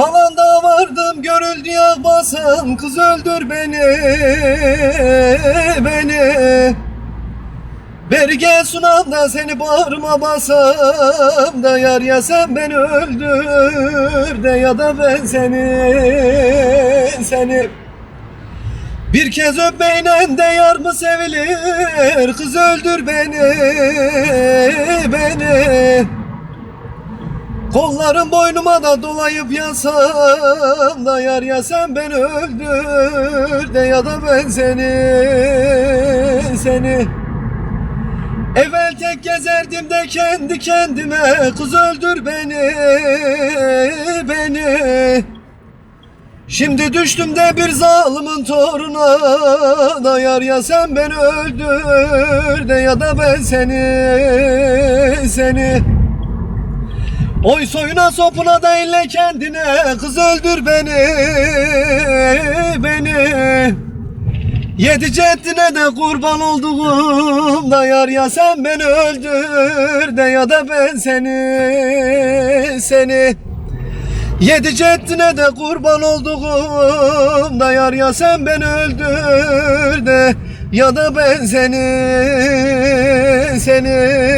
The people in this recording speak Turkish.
Talanda vardım görüldü ya basam kız öldür beni beni. Beri gel sunam da seni bağrıma basam da yar ya sen beni öldür de ya da ben seni seni. Bir kez öpmeyle de yar mı sevilir? Kız öldür beni Kollarım boynuma da dolayıp yansam da yar ya sen beni öldür de ya da ben seni seni. Evvel tek gezerdim de kendi kendime kız öldür beni beni. Şimdi düştüm de bir zalimin toruna da yar ya sen beni öldür de ya da ben seni seni Oy soyuna sopuna değil kendine kız öldür beni beni. Yedi ceddine de kurban olduğum da yar ya sen beni öldür de ya da ben seni seni. Yedi ceddine de kurban olduğum da yar ya sen beni öldür de ya da ben seni seni